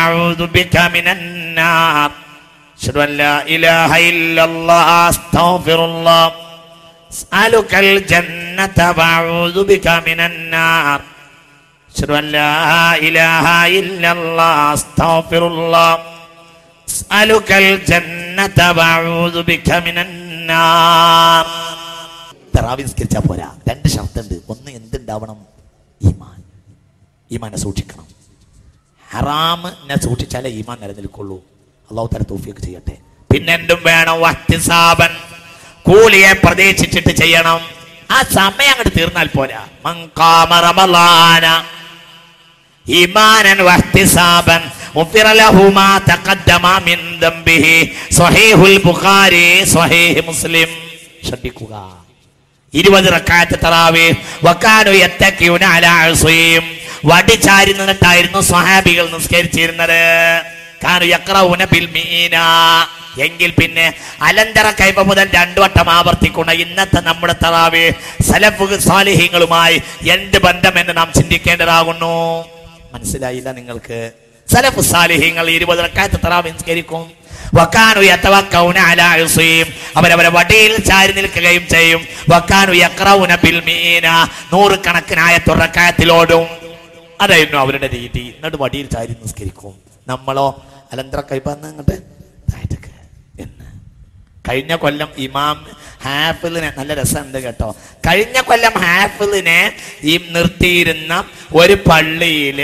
وأعوذ بك من النار أشهد أن لا إله إلا الله أستغفر الله أسألك الجنة وأعوذ بك من النار أشهد أن لا إله إلا الله أستغفر الله أسألك الجنة وأعوذ بك من النار തറാവി നിസ്കരിച്ചാൽ പോരാ രണ്ട് ഷർത്തുണ്ട് ഒന്ന് എന്തുണ്ടാവണം ഈമാൻ ഈമാനെ സൂക്ഷിക്കണം ഹറാമിനെ സൂക്ഷിച്ചാലേ ഈമാൻ നിലനിൽക്കുള്ളൂ അള്ളാഹു തല തോഫിയൊക്കെ ചെയ്യട്ടെ പിന്നെന്തും വേണം വഹ്തിസാബൻ കൂലിയെ പ്രതീക്ഷിച്ചിട്ട് ചെയ്യണം ആ സമയം അങ്ങോട്ട് തീർന്നാൽ പോരാ മങ്കാമ റമളാന ഈമാനൻ വഹ്തിസാബൻ غفر له ما تقدم من ذنبه صحيح البخاري صحيح مسلم ശ്രദ്ധിക്കുക ഇരുപത് റക്കാത്ത് തറാവി വക്കാനു യത്തക്കിയുന അലാ അസീം വടി ചാരി നിന്നിട്ടായിരുന്നു സ്വഹാബികൾ നിസ്കരിച്ചിരുന്നത് എങ്കിൽ പിന്നെ അലന്തര കൈപ മുതൽ രണ്ടു വട്ടം ആവർത്തിക്കുന്ന ഇന്നത്തെ നമ്മുടെ തറാവ് സലഫു സാലിഹ്യങ്ങളുമായി എന്ത് ബന്ധമെന്ന് നാം ചിന്തിക്കേണ്ടതാകുന്നു. മനസ്സിലായില്ല നിങ്ങൾക്ക്? സലഫു സാലിഹ്യങ്ങൾ ഇരുപത് റക്കാത്ത തറാവ് നിസ്കരിക്കും. വക്കാനു അവരവരെ വടിയിൽ ചാരി നിൽക്കുകയും ചെയ്യും. വക്കാനു യക്റൗന ബിൽ തുറക്കായത്തിലോടും അതായിരുന്നു അവരുടെ രീതി. എന്നിട്ട് വടിയിൽ ചാരി നിസ്കരിക്കും. നമ്മളോ അലന്തര കൈപ്പാന്ന് കഴിഞ്ഞ കൊല്ലം ഇമാം ഹാഫിലിനെ നല്ല രസമുണ്ട് കേട്ടോ. കഴിഞ്ഞ കൊല്ലം ഹാഫിളിനെ ഈ നിർത്തിയിരുന്ന ഒരു പള്ളിയിൽ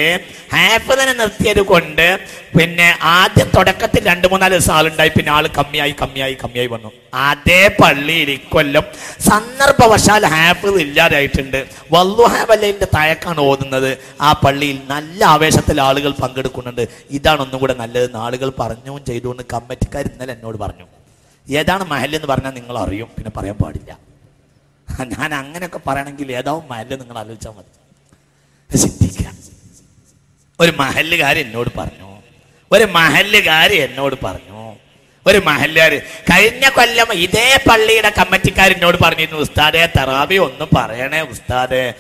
ഹാഫിളിനെ നിർത്തിയത് കൊണ്ട് പിന്നെ ആദ്യം തുടക്കത്തിൽ രണ്ട് മൂന്നാൽ ദിവസം ആളുണ്ടായി. പിന്നെ ആൾ കമ്മിയായി കമ്മിയായി കമ്മിയായി വന്നു. അതേ പള്ളിയിൽ ഇക്കൊല്ലം സന്ദർഭവശാൽ ഹാഫിൽ ഇല്ലാതായിട്ടുണ്ട്. വല്ലുഹാബല്ലിന്റെ തയക്കാണ് ഓതുന്നത്. ആ പള്ളിയിൽ നല്ല ആവേശത്തിൽ ആളുകൾ പങ്കെടുക്കുന്നുണ്ട്. ഇതാണ് ഒന്നും കൂടെ നല്ലത് ആളുകൾ പറഞ്ഞു ചെയ്തു എന്ന് കമ്മിറ്റിക്കാർ ഇന്നലെ എന്നോട് പറഞ്ഞു. ഏതാണ് മഹൽ എന്ന് പറഞ്ഞാൽ നിങ്ങൾ അറിയും പിന്നെ പറയാൻ പാടില്ല. ഞാൻ അങ്ങനെയൊക്കെ പറയണമെങ്കിൽ ഏതാവും മഹൽ നിങ്ങൾ ആലോചിച്ചാൽ മതി. സിദ്ധിക്ക ഒരു മഹല്ലുകാരി എന്നോട് പറഞ്ഞു ഒരു മഹല്ലുകാരി എന്നോട് പറഞ്ഞു ഒരു മഹല്ലുകാര് കഴിഞ്ഞ കൊല്ലം ഇതേ പള്ളിയുടെ കമ്മിറ്റിക്കാർ എന്നോട് പറഞ്ഞിരുന്നു ഉസ്താദെ തറാബി ഒന്ന് പറയണേ ഉസ്താദെ.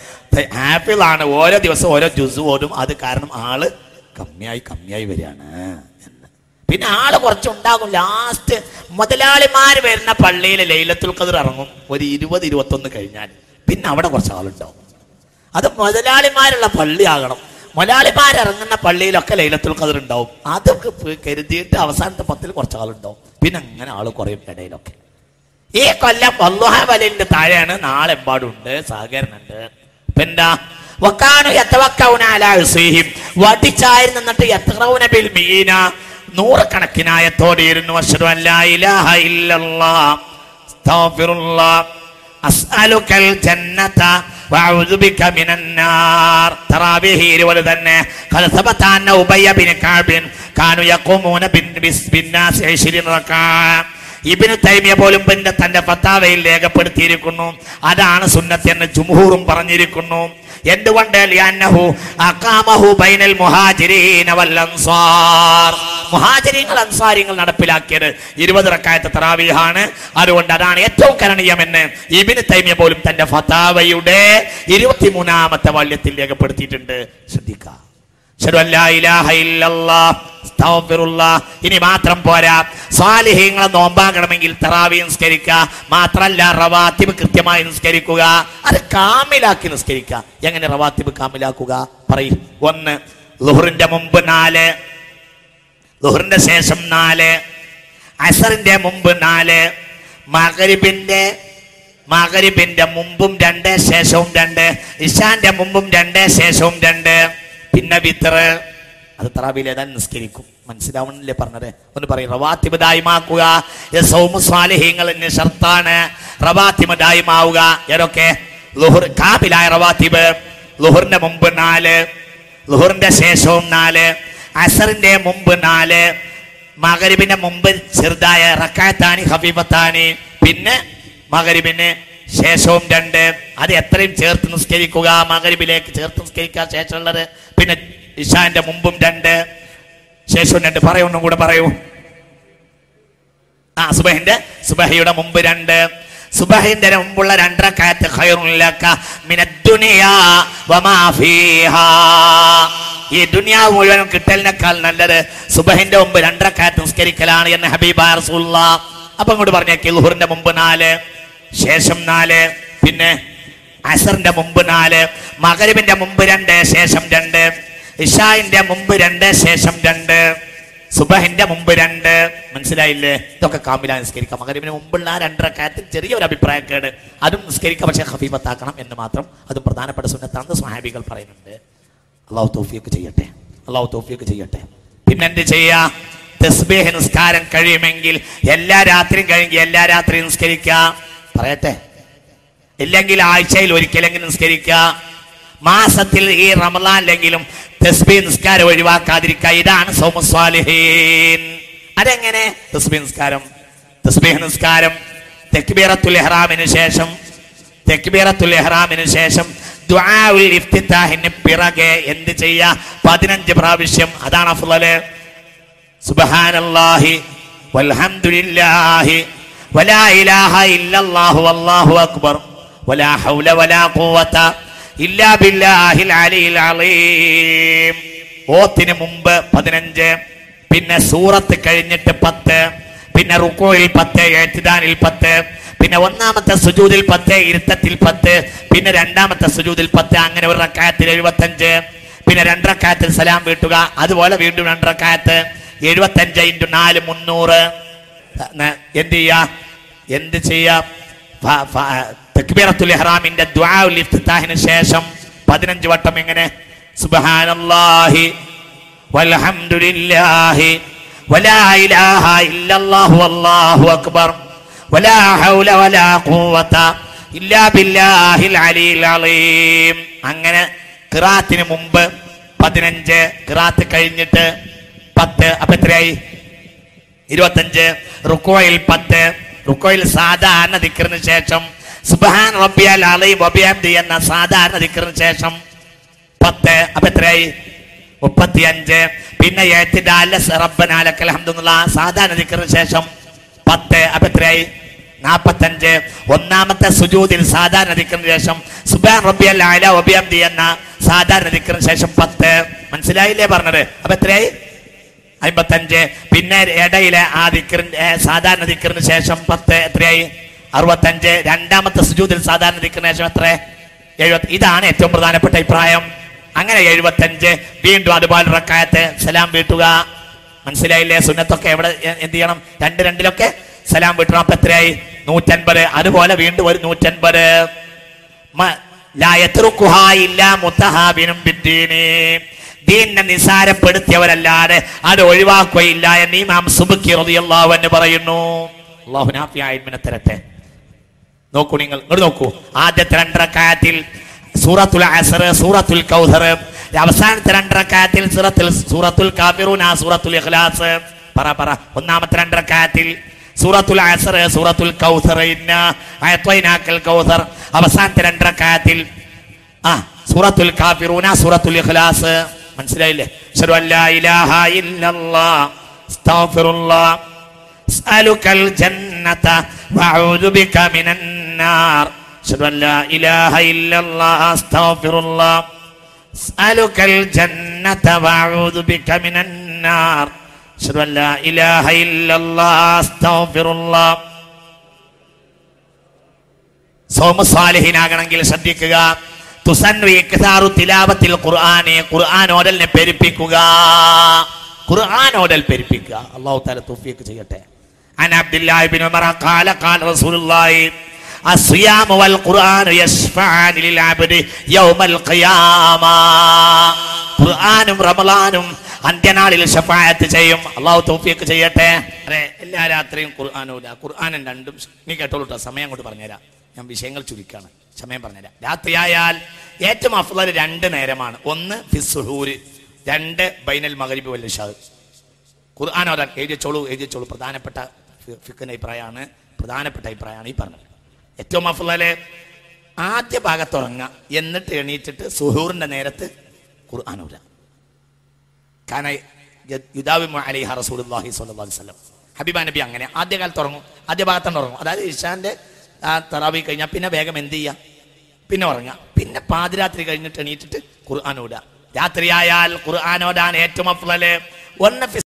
ആണ് ഓരോ ദിവസം ഓരോ ജ്യൂസ് ഓടും. അത് കാരണം ആൾ കമ്മിയായി കമ്മിയായി വരികയാണ്. പിന്നെ ആൾ കുറച്ചുണ്ടാകും ലാസ്റ്റ് മുതലാളിമാര് വരുന്ന പള്ളിയിൽ ലൈലത്തുൽ കതിർ ഇറങ്ങും. ഒരു ഇരുപത് ഇരുപത്തൊന്ന് കഴിഞ്ഞാൽ പിന്നെ അവിടെ കുറച്ച് ആളുണ്ടാവും. അത് മുതലാളിമാരുള്ള പള്ളിയാകണം. മുതലാളിമാർ ഇറങ്ങുന്ന പള്ളിയിലൊക്കെ ലൈലത്തുൽ കതിർ ഉണ്ടാവും. അതൊക്കെ കരുതിയിട്ട് അവസാനത്തെ പത്തിൽ കുറച്ച് ആളുണ്ടാവും. പിന്നെ അങ്ങനെ ആൾ കുറയും ഇടയിലൊക്കെ. ഈ കൊല്ലം വല്ലുഹാബലിന്റെ താഴെയാണ്. നാളെമ്പാടുണ്ട്. സഹകരണുണ്ട്. പിന്നെന്താ വക്കാനു യത്തവക്കൗന അലാ ഉസീഹിം വടിച്ചായി നിന്നിട്ട് ബിൽ മീന. നൂറുകണക്കിനായത്തോടെയിരുന്നു ഇരുന്നു ലാ ഇലാഹ ജന്നത വഅഊദു ബിക മിനൻ നാർ. തറാവീഹ് ഇരുവത് തന്നെ ഖദ സബത അന്ന ഉബയ്യ ബിൻ കഅബ് കാനു യഖൂമൂന ബിൻ ബിസ് ബിന്നാസ് 20 ഇബിന് തൈമിയ പോലും തന്റെ ഫത്താവയിൽ രേഖപ്പെടുത്തിയിരിക്കുന്നു. അതാണ് സുന്നത്ത് എന്ന് ജുംഹൂറും പറഞ്ഞിരിക്കുന്നു. എന്തുകൊണ്ട്? ബൈനൽ മുഹാജിരീന വൽ അൻസാർ. മുഹാജിരീങ്ങൾ അൻസാരിങ്ങൾ നടപ്പിലാക്കിയത് ഇരുപത് റക്കായത്തെ തറാവിയാണ് അതുകൊണ്ട് അതാണ് ഏറ്റവും കരണീയമെന്ന് ഇബിന് തൈമിയ പോലും തന്റെ ഫതാവയുടെ ഇരുപത്തിമൂന്നാമത്തെ വാല്യത്തിൽ രേഖപ്പെടുത്തിയിട്ടുണ്ട്. ശ്രദ്ധിക്കുക. ഇനി മാത്രം പോരാ. സ്വാലിഹ്യങ്ങളെ നോമ്പാകണമെങ്കിൽ തറാവി നിസ്കരിക്കുക. മാത്രല്ല റവാത്തിബ് കൃത്യമായി നിസ്കരിക്കുക. അത് കാമിലാക്കി നിസ്കരിക്കുക. എങ്ങനെ റവാത്തിബ് കാമിലാക്കുക? പറയും. ഒന്ന് ലുഹറിന്റെ മുമ്പ് നാല് ലുഹറിന്റെ ശേഷം നാല് അസറിന്റെ മുമ്പ് നാല് മകരിബിന്റെ മകരിബിന്റെ മുമ്പും രണ്ട് ശേഷവും രണ്ട് ഇഷാന്റെ മുമ്പും രണ്ട് ശേഷവും രണ്ട് പിന്നെ വിത്തറ് അത് തറാവിയിലെ നിസ്കരിക്കും. മനസ്സിലാവണല്ലേ പറഞ്ഞത്? ഒന്ന് പറയും റവാത്തിബ് ദായിമാക്കുക സ്വാലിഹ്യങ്ങൾ ഷർത്താണ്. റവാത്തിബ് ദായിമാവുക ഏതൊക്കെ? ലുഹുർ കാബിലായ റവാത്തിബ്. ലുഹുറിന്റെ മുമ്പ് നാല് ലുഹുറിന്റെ ശേഷവും നാല് അസറിന്റെ മുമ്പ് നാല് മകരിബിന്റെ മുമ്പ് ചെറുതായ റക്കാത്താനി ഹബീബത്താനി പിന്നെ മകരിബിന് ശേഷവും രണ്ട്. അത് എത്രയും ചേർത്ത് നിസ്കരിക്കുക മകരിബിലേക്ക് ചേർത്ത് നിസ്കരിക്കുക ശേഷമുള്ളത്. പിന്നെ ഇഷാന്റെ മുമ്പും രണ്ട്. ശേഷവും രണ്ട്. പറയൂ ഒന്നും കൂടെ പറയൂ. ആ സുബഹിന്റെ സുബഹയുടെ മുമ്പ് രണ്ട്. സുബഹിന്റെ മുമ്പുള്ള രണ്ടരക്കാലത്ത് ഈ ദുനിയാവ് മുഴുവൻ കിട്ടലിനേക്കാൾ നല്ലത് സുബഹിന്റെ മുമ്പ് രണ്ടരക്കാറ്റ് നിസ്കരിക്കലാണ് എന്ന് ഹബീബ റസൂല്ല അപ്പൊ അങ്ങോട്ട് പറഞ്ഞേക്ക് കിൽഹുറിന്റെ മുമ്പ് നാല് ശേഷം നാല് പിന്നെ അസറിന്റെ മുമ്പ് നാല് മകരവിന്റെ മുമ്പ് രണ്ട് ശേഷം രണ്ട് ഇഷായിന്റെ മുമ്പ് രണ്ട് ശേഷം രണ്ട് സുബഹിന്റെ മുമ്പ് രണ്ട്. മനസ്സിലായില്ലേ? ഇതൊക്കെ കാമില നിസ്കരിക്കാം മകരവിന് മുമ്പുള്ള ആ രണ്ടര കാര്യത്തിൽ ചെറിയൊരു അഭിപ്രായക്കേട്. അതും നിസ്കരിക്കാം പക്ഷേ ഹഫീബത്താക്കണം എന്ന് മാത്രം. അതും പ്രധാനപ്പെട്ട സുന്നത്താണെന്ന് സ്വഹാബികൾ പറയുന്നുണ്ട്. അള്ളാഹു തോഫിയൊക്കെ ചെയ്യട്ടെ. അള്ളാഹു തോഫിയൊക്കെ ചെയ്യട്ടെ. പിന്നെന്ത് ചെയ്യാ? തസ്ബീഹ് നിസ്കാരം കഴിയുമെങ്കിൽ എല്ലാ രാത്രിയും കഴിയുമെങ്കിൽ എല്ലാ രാത്രിയും നിസ്കരിക്കുക പറയട്ടെ. ഇല്ലെങ്കിൽ ആഴ്ചയിൽ ഒരിക്കലെങ്കിലും നിസ്കരിക്കുക മാസത്തിൽ ഈ റമലാനിലെങ്കിലും തസ്ബീ നിസ്കാരം ഒഴിവാക്കാതിരിക്കുക ഇതാണ് സോമസ്വാലിഹീൻ അതെങ്ങനെ? തസ്ബീ നിസ്കാരം. തസ്ബീഹ് നിസ്കാരം തെക്ബീറത്തുൽ എഹ്റാമിന് ശേഷം തെക്ബീറത്തുൽ എഹ്റാമിന് ശേഷം പിറകെ എന്ത് ചെയ്യ? പതിനഞ്ച് പ്രാവശ്യം അതാണ് വൽഹംദുലില്ലാഹി വലാ ഇലാഹ ഇല്ലല്ലാഹു അക്ബർ. വലാ ഹൗല വലാ ഖുവത ഇല്ലാ ബില്ലാഹിൽ അലീം. ഓത്തിന് മുമ്പ് പതിനഞ്ച് പിന്നെ സൂറത്ത് കഴിഞ്ഞിട്ട് പത്ത് പിന്നെ റുക്കോയിൽ പത്ത് ഏറ്റുദാനിൽ പത്ത് പിന്നെ ഒന്നാമത്തെ സുജൂതിൽ പത്ത് ഇരുത്തത്തിൽ പത്ത് പിന്നെ രണ്ടാമത്തെ സുജൂതിൽ പത്ത് അങ്ങനെ ഒരു റക്കായത്തിൽ എഴുപത്തഞ്ച്. പിന്നെ രണ്ടരക്കായത്തിൽ സലാം വീട്ടുക അതുപോലെ വീണ്ടും രണ്ടരക്കായത്ത് എഴുപത്തഞ്ച് ഇന്റു നാല് മുന്നൂറ്. എന്ത് ചെയ്യാ? എന്ത് ചെയ്യാം? തക്ബീറത്തുൽ ഇഹ്റാമിന്റെ ദുആഉൽ ശേഷം പതിനഞ്ച് വട്ടം എങ്ങനെ? സുബ്ഹാനല്ലാഹി വൽഹംദുലില്ലാഹി വലാ ഇലാഹ ഇല്ലല്ലാഹു അക്ബർ. അങ്ങനെ ഖിറാത്തിന് മുമ്പ് പതിനഞ്ച് ഖിറാത്ത് കഴിഞ്ഞിട്ട് പത്ത് അപ്പൊ എത്രയായി? ഇരുപത്തഞ്ച്. റുക്കോയിൽ പത്ത്. റുക്കോയിൽ സാധാരണ ദിക്കറിന് ശേഷം സുബഹാൻ റബ്ബിയൽ അലൈം ഒബിയാബ്ദി എന്ന സാധാരണ ദിക്കറിന് ശേഷം പത്ത്. അപ്പൊ എത്രയായി? മുപ്പത്തിയഞ്ച്. പിന്നെ ഏറ്റിദാല റബ്ബനാലക്കൽ അഹമ്മദ് സാധാരണ ദിക്കറിന് ശേഷം പത്ത്. അപ്പൊ എത്രയായി? നാപ്പത്തഞ്ച്. ഒന്നാമത്തെ സുജൂതിൽ സാധാരണ ദിക്കറിന് ശേഷം സുബാൻ റബ്ബിയൽ അല ഒബിയബ്ദി എന്ന സാധാരണ ദിക്കറിന് ശേഷം പത്ത്. മനസ്സിലായില്ലേ പറഞ്ഞത്? അപ്പൊ എത്രയായി? അമ്പത്തഞ്ച്. പിന്നെ ഇടയിലെ ആ ദിക്കറിന്റെ സാധാരണ ദിക്കറിന് ശേഷം പത്ത്. എത്രയായി? അറുപത്തഞ്ച്. രണ്ടാമത്തെ സുജൂതിൽ സാധാരണ ദിക്കറിന് ശേഷം എത്ര? എഴുപത്തി. ഇതാണ് ഏറ്റവും പ്രധാനപ്പെട്ട അഭിപ്രായം. അങ്ങനെ എഴുപത്തഞ്ച്. വീണ്ടും അതുപോലെ റക്കായത്ത്. സലാം വീട്ടുക. മനസ്സിലായില്ലേ? സുന്നത്തൊക്കെ എവിടെ എന്ത് ചെയ്യണം? രണ്ട് രണ്ടിലൊക്കെ സലാം വീട്ടണം. അപ്പൊ എത്രയായി? നൂറ്റൻപത് അതുപോലെ വീണ്ടും ഒരു നൂറ്റൻപത്. നിസാരപ്പെടുത്തിയവരല്ലാതെ അത് ഒഴിവാക്കുകയില്ല എന്ന് ഇമാം സുബുക്കി റളിയല്ലാഹു അൻഹു പറയുന്നു. തരട്ടെ. നോക്കൂ നിങ്ങൾ ഇങ്ങോട്ട് നോക്കൂ. ആദ്യത്തെ രണ്ടരക്കായത്തിൽ സൂറത്തുൽ അസർ സൂറത്തുൽ കൗസർ അവസാനത്തെ രണ്ടരക്കായത്തിൽ സൂറത്തുൽ സൂറത്തുൽ കാഫിറൂന സൂറത്തുൽ ഇഖ്ലാസ്. പറ പറ. ഒന്നാമത്തെ രണ്ടരക്കായത്തിൽ സൂറത്തുൽ അസർ സൂറത്തുൽ കൗസർ കൗസർ. അവസാനത്തെ രണ്ടരക്കായത്തിൽ ആ സൂറത്തുൽ കാഫിറൂന സൂറത്തുൽ ഇഖ്ലാസ്. മനസ്സിലായില്ലേ? അല്ലാ ഇലാഹ ഇല്ലല്ലാ. അസ്തഗ്ഫിറുല്ലാ. അസ്അലുക്കൽ ജന്നത വഅഊദു ബിക മിനൻ നാർ. അല്ലാ ഇലാഹ ഇല്ലല്ലാ. അസ്തഗ്ഫിറുല്ലാ. അസ്അലുക്കൽ ജന്നത വഅഊദു ബിക മിനൻ നാർ. وأعوذ بك من النار أشهد أن لا إله إلا الله أستغفر الله സോമസാലിഹിനാകണമെങ്കിൽ ശ്രദ്ധിക്കുക തുസൻവി ഇക്താറു തിലാവത്തിൽ ഖുർആനെ ഖുർആൻ ഓടലിനെ പെരുപ്പിക്കുക ഖുർആൻ ഓടൽ പെരുപ്പിക്കുക അള്ളാഹു താല തൗഫീഖ് ചെയ്യട്ടെ عن عبد الله بن عمر قال قال رسول الله الصيام والقرآن يشفعان للعبد يوم القيامة ഖുർആനും റമലാനും അന്ത്യനാളിൽ ഷഫായത്ത് ചെയ്യും. അള്ളാഹു തോഫിയൊക്കെ ചെയ്യട്ടെ. അതെ എല്ലാ രാത്രിയും ഖുർആാനൂല. ഖുർആാനും രണ്ടും. നീ കേട്ടോളൂട്ടോ സമയം അങ്ങോട്ട് പറഞ്ഞുതരാം. ഞാൻ വിഷയങ്ങൾ ചുരുക്കാണ്. സമയം പറഞ്ഞുതരാം. രാത്രിയായാൽ ഏറ്റവും അഫ്ലൽ രണ്ട് നേരമാണ്. ഒന്ന് ഫിസുഹൂര് രണ്ട് ബൈനൽ മകരിബ് വല്ലിഷാദ് ഖുർആൻ ഒരാൾ എഴുതിച്ചോളൂ എഴുതിച്ചോളൂ. പ്രധാനപ്പെട്ട ഫിക്കിന്റെ അഭിപ്രായമാണ്. പ്രധാനപ്പെട്ട അഭിപ്രായമാണ് ഈ പറഞ്ഞത്. ഏറ്റവും അഫ്ലല് ആദ്യ ഭാഗത്തുറങ്ങുക എന്നിട്ട് എണീറ്റിട്ട് സുഹൂറിന്റെ നേരത്ത് ഖുർആൻ അലിഹ റസൂലുള്ളാഹി സ്വല്ലല്ലാഹി അലൈഹി വസല്ലം. ഹബീബ നബി അങ്ങനെ. ആദ്യകാലത്ത് ഉറങ്ങും ആദ്യ ഭാഗത്താണ് ഉറങ്ങും അതായത് ഇഷാന്റെ ആ തറാവി കഴിഞ്ഞാൽ പിന്നെ വേഗം എന്ത് ചെയ്യുക പിന്നെ ഉറങ്ങുക പിന്നെ പാതിരാത്രി കഴിഞ്ഞിട്ട് എണീറ്റിട്ട് ഖുർആൻ ഓടുക രാത്രിയായാൽ ഏറ്റവും അഫ്ളൽ ഒന്ന് ഫി